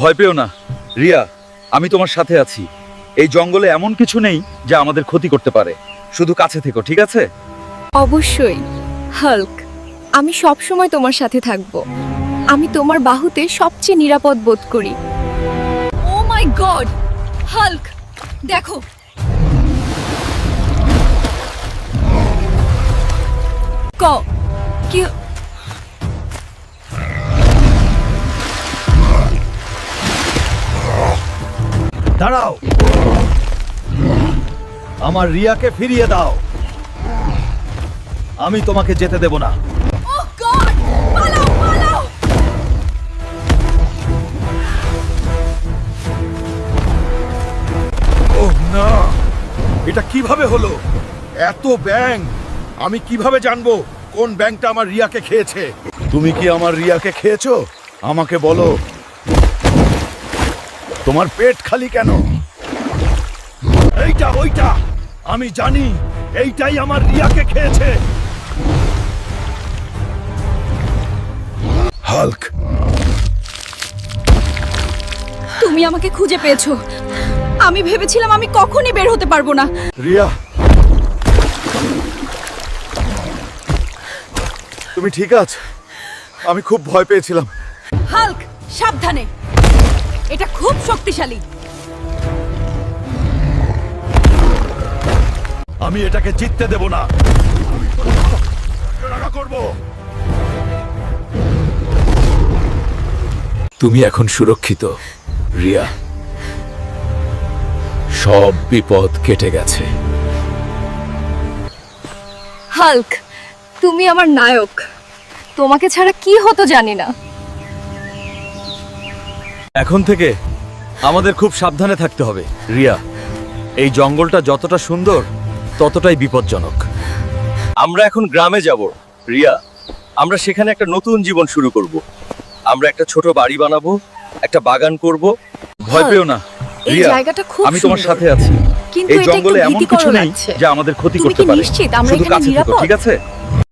ভয় পেও না। রিয়া, আমি তোমার সাথে আছি। এই জঙ্গলে এমন কিছু নেই যা আমাদের ক্ষতি করতে পারে। শুধু কাছে থেকো, ঠিক আছে? অবশ্যই। হাল্ক, আমি সব সময় তোমার সাথে থাকব। আমি তোমার বাহুতে সবচেয়ে নিরাপদ বোধ করি। ও মাই গড! হাল্ক, দেখো। ক, কি দাঁড়াও। আমার রিয়াকে ফিরিয়ে দাও। আমি তোমাকে যেতে দেব না। না। এটা কীভাবে হলো? এত ব্যাং। আমি কীভাবে জানব কোন ব্যাংকটা আমার রিয়াকে খেয়েছে? তুমি কি আমার রিয়াকে খেয়েছো? আমাকে বলো। তোমার পেট খালি কেন? এইটা ওইটা! আমি জানি এইটাই আমার রিয়াকে খেয়েছে। হাল্ক! তুমি আমাকে খুঁজে পেয়েছ। আমি ভেবেছিলাম আমি কখনই বের হতে পারব না। রিয়া! তুমি ঠিক আছো? আমি খুব ভয় পেয়েছিলাম। হাল্ক সাবধানে। এটা খুব শক্তিশালী। আমি এটাকে জিততে দেব না। করব। তুমি এখন সুরক্ষিত রিয়া। সব বিপদ কেটে গেছে। হাল্ক তুমি আমার নায়ক। তোমাকে ছাড়া কি হতো জানি না। এখন থেকে আমাদের খুব সাবধানে থাকতে হবে রিয়া। এই জঙ্গলটা যতটা সুন্দর ততটাই বিপজ্জনক। আমরা এখন গ্রামে যাব রিয়া। আমরা সেখানে একটা নতুন জীবন শুরু করব। আমরা একটা ছোট বাড়ি বানাবো একটা বাগান করব। ভয় পেও না রিয়া। আমি তোমার সাথে আছি। কিন্তু এই জঙ্গলে এমন কিছু নেই। যা আমাদের ক্ষতি করতে পারে। শুধু কাছে ঠিক আছে?